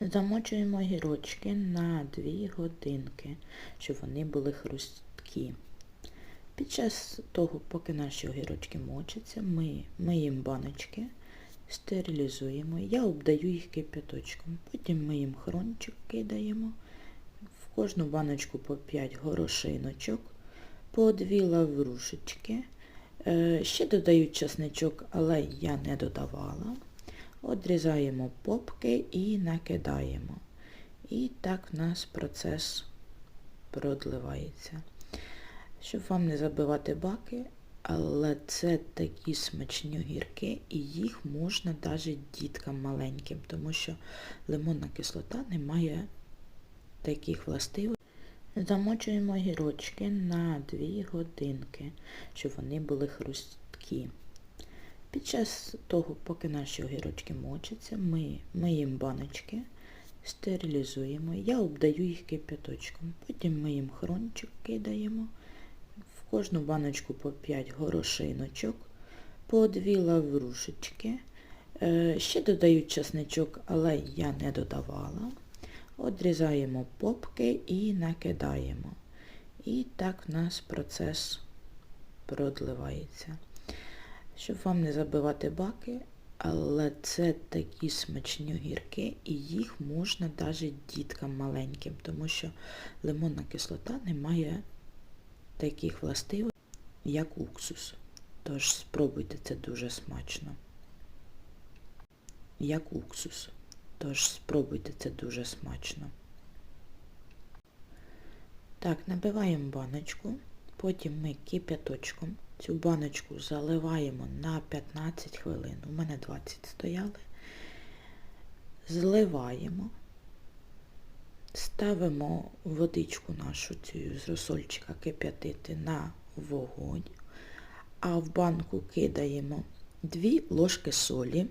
Замочуємо гірочки на 2 годинки, щоб вони були хрусткі. Під час того, поки наші огірочки мочаться, ми миємо баночки, стерилізуємо. Я обдаю їх кип'яточком. Потім ми їм хрончик кидаємо. В кожну баночку по 5 горошиночок, по 2 лаврушечки. Е, Ще додають часничок, але я не додавала. Одрізаємо попки і накидаємо. І так в нас процес продливається. Щоб вам не забивати баки, але це такі смачні огірки, і їх можна навіть діткам маленьким, тому що лимонна кислота не має таких властивостей. Замочуємо огірочки на 2 годинки, щоб вони були хрусткі. Під час того, поки наші огірочки мочаться, ми миємо баночки, стерилізуємо. Я обдаю їх кип'яточком. Потім ми їм хрончик кидаємо. В кожну баночку по 5 горошиночок, по 2 лаврушечки. Е, Ще додають часничок, але я не додавала. Одрізаємо попки і накидаємо. І так в нас процес продливається. Щоб вам не забивати баки, але це такі смачні огірки, і їх можна навіть діткам маленьким, тому що лимонна кислота не має таких властивостей, як уксус. Тож спробуйте, це дуже смачно. Як уксус. Тож спробуйте, це дуже смачно. Так, набиваємо баночку, потім ми кип'яточком цю баночку заливаємо на 15 хвилин. У мене 20 стояли. Зливаємо, ставимо водичку нашу цю з розсольчика кип'ятити на вогонь, а в банку кидаємо 2 ложки солі,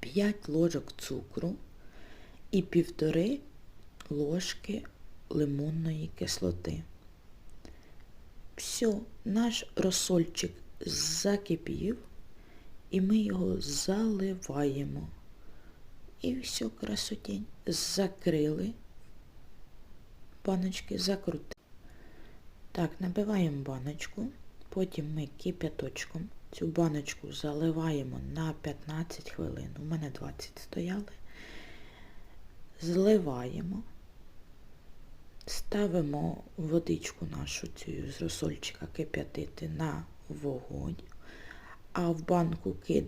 5 ложок цукру і півтори ложки лимонної кислоти. Все, наш розсольчик закипів, і ми його заливаємо. І все, красотень. Закрили баночки, закрутили. Так, набиваємо баночку, потім ми кип'яточком цю баночку заливаємо на 15 хвилин. У мене 20 стояли. Зливаємо. Ставимо водичку нашу цю з розсольчика кип'ятити на вогонь, а в банку кидаємо